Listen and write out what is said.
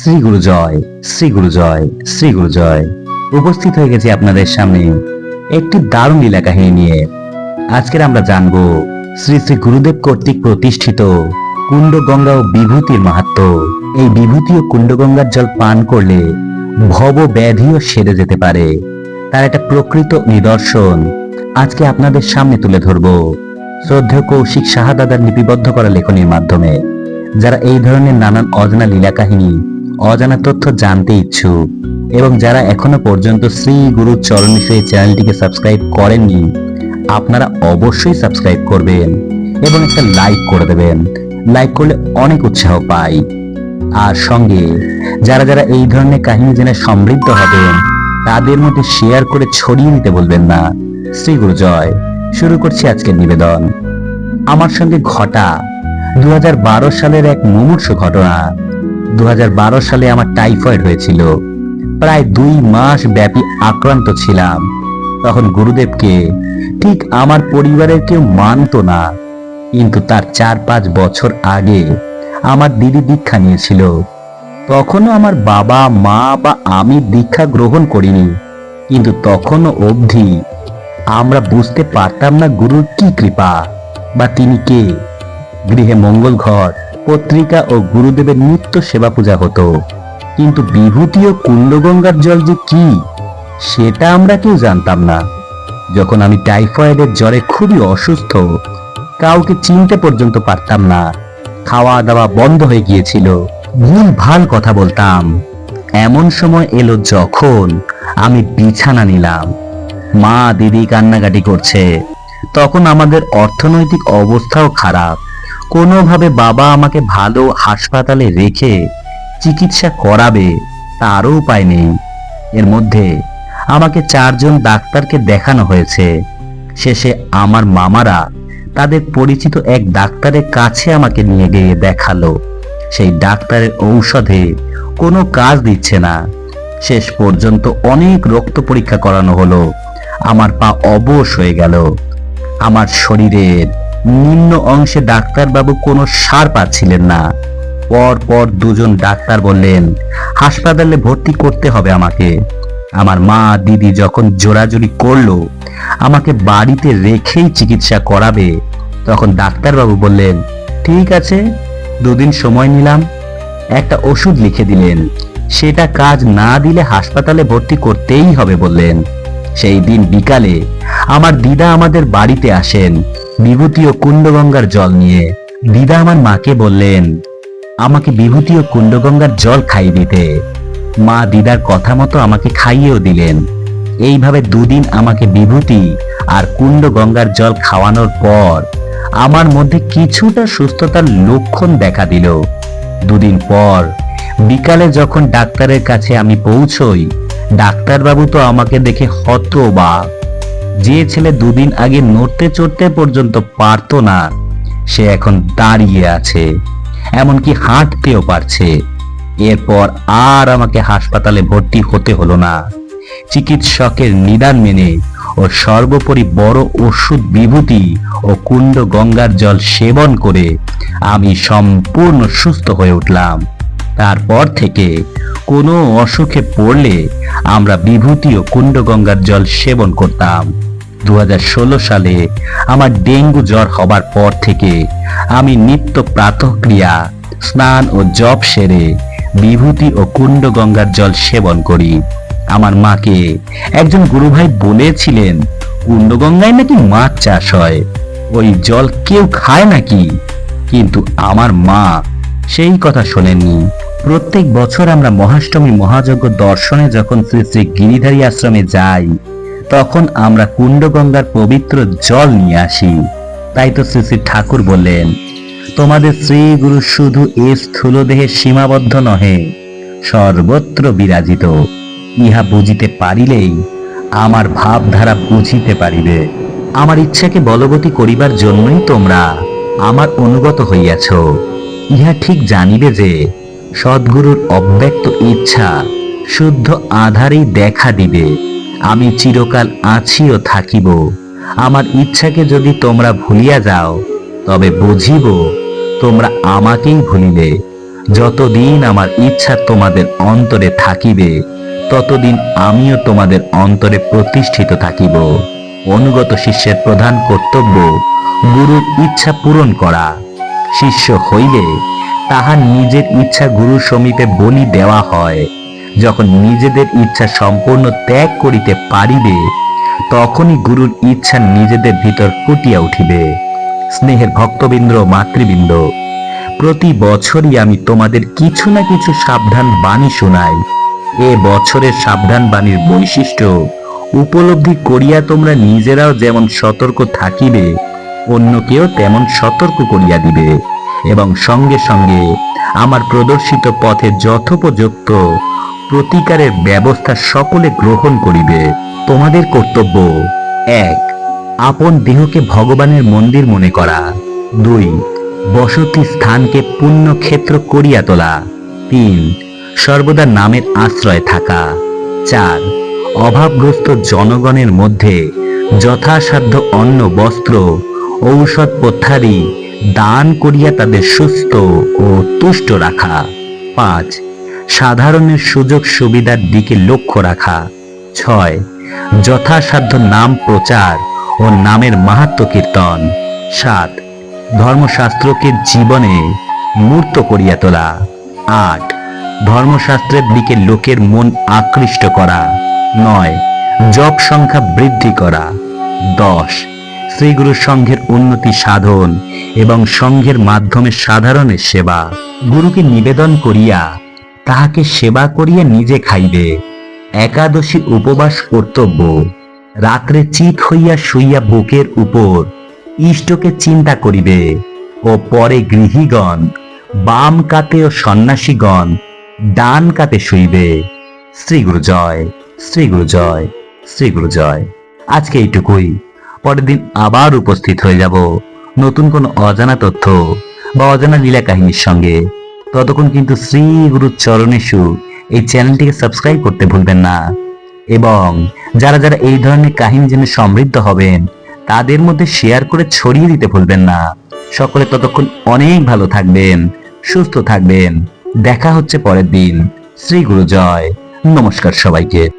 শ্রী গুরু জয় শ্রী গুরু জয় শ্রী গুরু জয় উপস্থিত হয়ে গেছি আপনাদের সামনে একটি দারুণ লীলা কাহিনী নিয়ে। আজকের আমরা জানব শ্রী শ্রী গুরুদেব কর্তৃক প্রতিষ্ঠিত কুণ্ডগঙ্গা ও বিভূতির মাহাত্ম। এই বিভূতি ও কুণ্ডগঙ্গার জল পান করলে ভব ব্যাধিও সেরে যেতে পারে। তার একটা প্রকৃত নিদর্শন আজকে আপনাদের সামনে তুলে ধরব। শ্রদ্ধেয় কৌশিক সাহা দাদার লিপিবদ্ধ করা লেখনীর মাধ্যমে। যারা এই ধরনের নানান অজানা লীলা কাহিনী অজানা তথ্য জানতে ইচ্ছুক। এবং যারা এখনও পর্যন্ত শ্রী গুরু চরণী সেই চ্যানেলটিকে সাবস্ক্রাইব করেননি, আপনারা অবশ্যই সাবস্ক্রাইব করবেন এবং একটা লাইক করে দেবেন। লাইক করলে অনেক উৎসাহ পাই। আর সঙ্গে, যারা যারা এই ধরনের কাহিনী জেনে সমৃদ্ধ হবেন, তাদের মধ্যে শেয়ার করে ছড়িয়ে দিতে বলবেন না। শ্রী গুরু জয়। শুরু করছি আজকের নিবেদন। আমার সঙ্গে ঘটা দু হাজার বারো সালের এক মুমূর্ষ ঘটনা। দু হাজার বারো সালে আমার টাইফয়েড হয়েছিল। প্রায় দুই মাস ব্যাপী আক্রান্ত ছিলাম। তখন গুরুদেবকে ঠিক আমার পরিবারের কেউ মানতো না। কিন্তু তার চার পাঁচ বছর আগে আমার দিদি দীক্ষা নিয়েছিল। তখনও আমার বাবা, মা বা আমি দীক্ষা গ্রহণ করিনি। কিন্তু তখনও অবধি আমরা বুঝতে পারতাম না গুরুর কি কৃপা বা তিনি কে। গৃহে মঙ্গল ঘর পত্রিকা ও গুরুদেবের নিত্য সেবা পূজা হতো। কিন্তু বিভূতি ও কুণ্ডগঙ্গার জল যে কি, সেটা আমরা কেউ জানতাম না। যখন আমি টাইফয়েডের জ্বরে খুবই অসুস্থ, কাউকে চিনতে পর্যন্ত পারতাম না। খাওয়া দাওয়া বন্ধ হয়ে গিয়েছিল। ভুল ভালো কথা বলতাম। এমন সময় এলো যখন আমি বিছানা নিলাম। মা, দিদি কান্নাকাটি করছে। তখন আমাদের অর্থনৈতিক অবস্থাও খারাপ। কোনোভাবে বাবা আমাকে ভালো হাসপাতালে রেখে চিকিৎসা করাবে তারও উপায় নেই। এর মধ্যে আমাকে চারজন ডাক্তারকে দেখানো হয়েছে। শেষে আমার মামারা তাদের পরিচিত এক ডাক্তারের কাছে আমাকে নিয়ে গিয়ে দেখাল। সেই ডাক্তারের ঔষধে কোনো কাজ দিচ্ছে না। শেষ পর্যন্ত অনেক রক্ত পরীক্ষা করানো হলো। আমার পা অবশ হয়ে গেল। আমার শরীরের নিম্ন অংশে ডাক্তারবাবু কোনো সার পাচ্ছিলেন না। পর পর দুজন ডাক্তার বললেন, হাসপাতালে ভর্তি করতে হবে আমাকে। আমার মা দিদি যখন জোরাজুরি করল, আমাকে বাড়িতে রেখেই চিকিৎসা করাবে। তখন ডাক্তারবাবু বললেন, ঠিক আছে, দুদিন সময় নিলাম। একটা ওষুধ লিখে দিলেন। সেটা কাজ না দিলে হাসপাতালে ভর্তি করতেই হবে বললেন। সেই দিন বিকালে আমার দিদা আমাদের বাড়িতে আসেন। বিভূতি ও কুণ্ডগঙ্গার জল নিয়ে দিদা আমার মাকে বললেন, আমাকে বিভূতি ও কুণ্ডগঙ্গার জল খাইয়ে দিতে। মা দিদার কথা মতো আমাকে খাইয়েও দিলেন। এইভাবে দুদিন আমাকে বিভূতি আর কুণ্ড গঙ্গার জল খাওয়ানোর পর আমার মধ্যে কিছুটা সুস্থতার লক্ষণ দেখা দিল। দুদিন পর বিকালে যখন ডাক্তারের কাছে আমি পৌঁছই, ডাক্তারবাবু তো আমাকে দেখে হতবাক। যে ছেলে দুদিন আগে নড়তে চড়তে পর্যন্ত পারতো না, সে এখন দাঁড়িয়ে আছে, এমনকি হাঁটতেও পারছে। এরপর আর আমাকে হাসপাতালে ভর্তি হতে হলো না। চিকিৎসকের নিদান মেনে ও সর্বোপরি বড় ওষুধ বিভূতি ও কুণ্ড গঙ্গার জল সেবন করে আমি সম্পূর্ণ সুস্থ হয়ে উঠলাম। তারপর থেকে কোনো অসুখে পড়লে আমরা বিভূতি ও কুণ্ড গঙ্গার জল সেবন করতাম। দু হাজার ষোলো সালে আমার ডেঙ্গু জ্বর হবার পর থেকে আমি নিত্য প্রাতঃক্রিয়া, স্নান ও জপ সেরে বিভূতি ও কুণ্ড গঙ্গার জল সেবন করি। আমার মাকে একজন গুরুভাই বলেছিলেন, কুণ্ডগঙ্গায় নাকি মাছ চাষ হয়? ওই জল কেউ খায় নাকি? কিন্তু আমার মা সেই কথা শোনেননি। প্রত্যেক বছর আমরা মহাষ্টমী মহাযজ্ঞ দর্শনে যখন শ্রী শ্রী গিরিধারী আশ্রমে যাই, তখন আমরা কুণ্ডগঙ্গার পবিত্র জল নিয়ে আসি। তাই তো শ্রী শ্রী ঠাকুর বললেন, তোমাদের শ্রী গুরু শুধু এ স্থূল দেহে সীমাবদ্ধ নহে, সর্বত্র বিরাজিত। ইহা বুঝিতে পারিলেই আমার ভাবধারা বুঝিতে পারিবে। আমার ইচ্ছাকে বলবতী করিবার জন্যই তোমরা আমার অনুগত হইয়াছ। ইহা ঠিক জানিবে যে সদ্গুরুর অব্যক্ত ইচ্ছা শুদ্ধ আধারেই দেখা দিবে। আমি চিরকাল আছি ও থাকিব। আমার ইচ্ছাকে যদি তোমরা ভুলিয়া যাও, তবে বুঝিব তোমরা আমাকেই ভুলিবে যতদিন আমার ইচ্ছা তোমাদের অন্তরে থাকিবে, ততদিন আমিও তোমাদের অন্তরে প্রতিষ্ঠিত থাকিব। অনুগত শিষ্যের প্রধান কর্তব্য গুরুর ইচ্ছা পূরণ করা। শিষ্য হইলে তাহার নিজের ইচ্ছা গুরুর সমীপে বলি দেওয়া হয়। যখন নিজেদের ইচ্ছা সম্পূর্ণ ত্যাগ করিতে পারিবে, তখনই গুরুর ইচ্ছা নিজেদের ভিতর ফুটিয়া উঠিবে। স্নেহের ভক্তবৃন্দ, মাতৃবৃন্দ, প্রতি বছরই আমি তোমাদের কিছু না কিছু সাবধান বাণী শোনাই। এ বছরের সাবধান বাণীর বৈশিষ্ট্য উপলব্ধি করিয়া তোমরা নিজেরাও যেমন সতর্ক থাকিবে অন্যকেও তেমন সতর্ক করিয়া দিবে। এবং সঙ্গে সঙ্গে আমার প্রদর্শিত পথে যথোপযুক্ত প্রতিকারের ব্যবস্থা সকলে গ্রহণ করিবে। তোমাদের কর্তব্য এক, আপন দেহকে ভগবানের মন্দির মনে করা। দুই, বসতি স্থানকে পুণ্যক্ষেত্র করিয়া তোলা। তিন, সর্বদা নামের আশ্রয় থাকা। চার, অভাবগ্রস্ত জনগণের মধ্যে যথাসাধ্য অন্ন, বস্ত্র ঔষধ পথারি দান করিয়া তাদের সুস্থ ও তুষ্ট রাখা। পাঁচ, সাধারণের সুযোগ সুবিধার দিকে লক্ষ্য রাখা। ছয়, যথাসাধ্য নাম প্রচার ও নামের মাহাত্ম কীর্তন। সাত, ধর্মশাস্ত্রকে জীবনে মূর্ত করিয়া তোলা। আট, ধর্মশাস্ত্রের দিকে লোকের মন আকৃষ্ট করা। নয়, জপ সংখ্যা বৃদ্ধি করা। দশ শ্রীগুরু সংঘের উন্নতি সাধন এবং সংঘের মাধ্যমে সাধারণের সেবা। গুরুকে নিবেদন করিয়া তাহাকে সেবা করিয়া নিজে খাইবে। একাদশী উপবাস কর্তব্য। রাত্রে চিত হইয়া শুইয়া বুকের উপর ইষ্টকে চিন্তা করিবে ও পরে গৃহীগণ, বাম কাতে ও সন্ন্যাসীগণ ডান কাতে শুইবে। শ্রীগুরু জয় শ্রীগুরু জয় শ্রীগুরু জয়। আজকে এইটুকুই। পরের দিন আবার উপস্থিত হয়ে যাব। নতুন কোন অজানা তথ্য বা অজানা লীলা কাহিনীর সঙ্গে। ততক্ষণ কিন্তু শ্রী গুরু চরণেশু এই চ্যানেলটিকে সাবস্ক্রাইব করতে ভুলবেন না। এবং যারা যারা এই ধরনের কাহিনী জেনে সমৃদ্ধ হবেন, তাদের মধ্যে শেয়ার করে ছড়িয়ে দিতে ভুলবেন না। সকলে ততক্ষণ অনেক ভালো থাকবেন, সুস্থ থাকবেন। দেখা হচ্ছে পরের দিন। শ্রী গুরু জয়। নমস্কার সবাইকে।